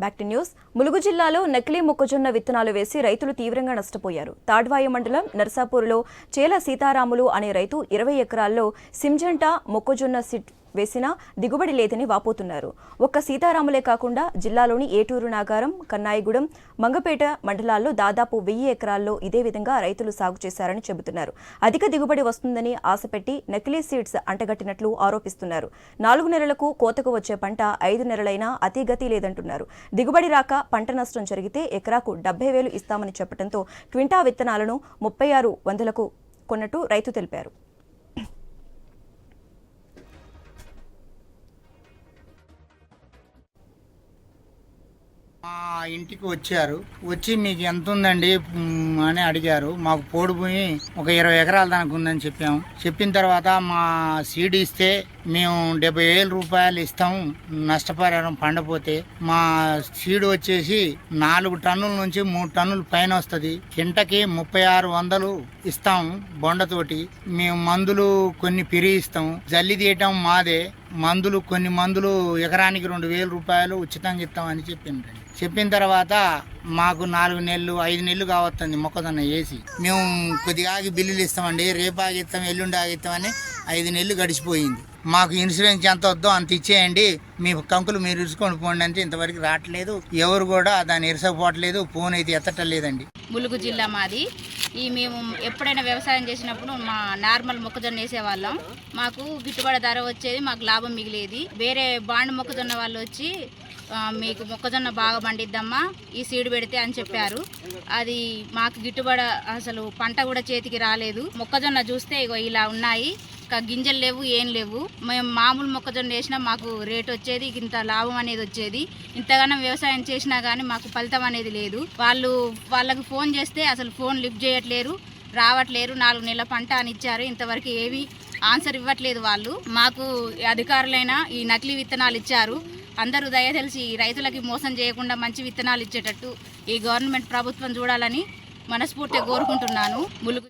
Back to news. Mulugu జిల్లాలో నకిలీ మొక్కజొన్న విత్తనాలు వేసి రైతులు తీవ్రంగా నష్టపోయారు. తాడ్వాయి మండలం నర్సాపూర్లో చేల సీతారాములు అనే రైతు ఇరవై ఎకరాల్లో సింజంట మొక్కజొన్న సిట్ వేసినా దిగుబడి లేదని వాపోతున్నారు. ఒక్క సీతారాములే కాకుండా జిల్లాలోని ఏటూరు నాగారం కన్నాయిగూడెం మంగపేట మండలాల్లో దాదాపు వెయ్యి ఎకరాల్లో ఇదే విధంగా రైతులు సాగు చేశారని చెబుతున్నారు. అధిక దిగుబడి వస్తుందని ఆశపెట్టి నకిలీ సీడ్స్ అంటగట్టినట్లు ఆరోపిస్తున్నారు. నాలుగు నెలలకు కోతకు వచ్చే పంట ఐదు నెలలైనా అతిగతి లేదంటున్నారు. దిగుబడి రాక పంట నష్టం జరిగితే ఎకరాకు డెబ్బై వేలు ఇస్తామని చెప్పడంతో క్వింటా విత్తనాలను ముప్పై ఆరు వందలకు కొన్నట్టు రైతు తెలిపారు. మా ఇంటికి వచ్చారు. వచ్చి మీకు ఎంత ఉందండి అని అడిగారు. మాకు పోడు భూమి ఒక ఇరవై ఎకరాల దానికి ఉందని చెప్పాము చెప్పిన తర్వాత మా సీడ్ ఇస్తే మేము డెబ్బై వేల రూపాయలు ఇస్తాము నష్టపరిహారం పండపోతే మా సీడ్ వచ్చేసి నాలుగు టన్నుల నుంచి మూడు టన్నుల పైన వస్తుంది. కింటకి ముప్పై ఆరు వందలు ఇస్తాము బొండతోటి. మేము మందులు కొన్ని పిరి జల్లి తీయటం మాదే. మందులు కొన్ని మందులు ఎకరానికి రెండు వేల రూపాయలు ఉచితంగా ఇస్తామని చెప్పిండ్రు. చెప్పిన తర్వాత మాకు నాలుగు నెలలు ఐదు నెలలు కావస్తుంది మొక్కజొన్న వేసి. మేము కొద్దిగా ఆగి బిల్లులు ఇస్తామండి రేపు ఆగిస్తాం ఎల్లుండి ఆగిస్తామని ఐదు నెలలు గడిచిపోయింది. మాకు ఇన్సూరెన్స్ ఎంత వద్దో అంత ఇచ్చేయండి మీ కంకులు మీరు ఇరుచుకొని పోండి అంటే ఇంతవరకు రావట్లేదు. ఎవరు కూడా దాన్ని ఇరసకపోవట్లేదు ఫోన్ అయితే ఎత్తటం లేదండి ములుగు జిల్లా మాది. ఈ మేము ఎప్పుడైనా వ్యవసాయం చేసినప్పుడు మా నార్మల్ మొక్కజొన్న వేసేవాళ్ళం. మాకు గిట్టుబాటు ధర వచ్చేది మాకు లాభం మిగిలేది. వేరే బాండ్ మొక్కజొన్న వాళ్ళు వచ్చి మీకు మొక్కజొన్న బాగా పండిద్దమ్మా ఈ సీడ్ పెడితే అని చెప్పారు. అది మాకు గిట్టుబడి అసలు పంట కూడా చేతికి రాలేదు. మొక్కజొన్న చూస్తే ఇగో ఇలా ఉన్నాయి. గింజలు లేవు ఏం లేవు. మేము మామూలు మొక్కజొన్న వేసినా మాకు రేట్ వచ్చేది ఇంత లాభం అనేది వచ్చేది. ఇంతగానో వ్యవసాయం చేసినా కానీ మాకు ఫలితం అనేది లేదు. వాళ్ళు వాళ్ళకి ఫోన్ చేస్తే అసలు ఫోన్ లిఫ్ట్ చేయట్లేరు రావట్లేరు. నాలుగు నెలల పంట అని ఇచ్చారు. ఇంతవరకు ఏవి ఆన్సర్ ఇవ్వట్లేదు వాళ్ళు. మాకు అధికారులైన ఈ నకిలీ విత్తనాలు ఇచ్చారు. అందరూ దయతెలిసి రైతులకి మోసం చేయకుండా మంచి విత్తనాలు ఇచ్చేటట్టు ఈ గవర్నమెంట్ ప్రభుత్వం చూడాలని మనస్ఫూర్తిగా కోరుకుంటున్నాను. ములుగు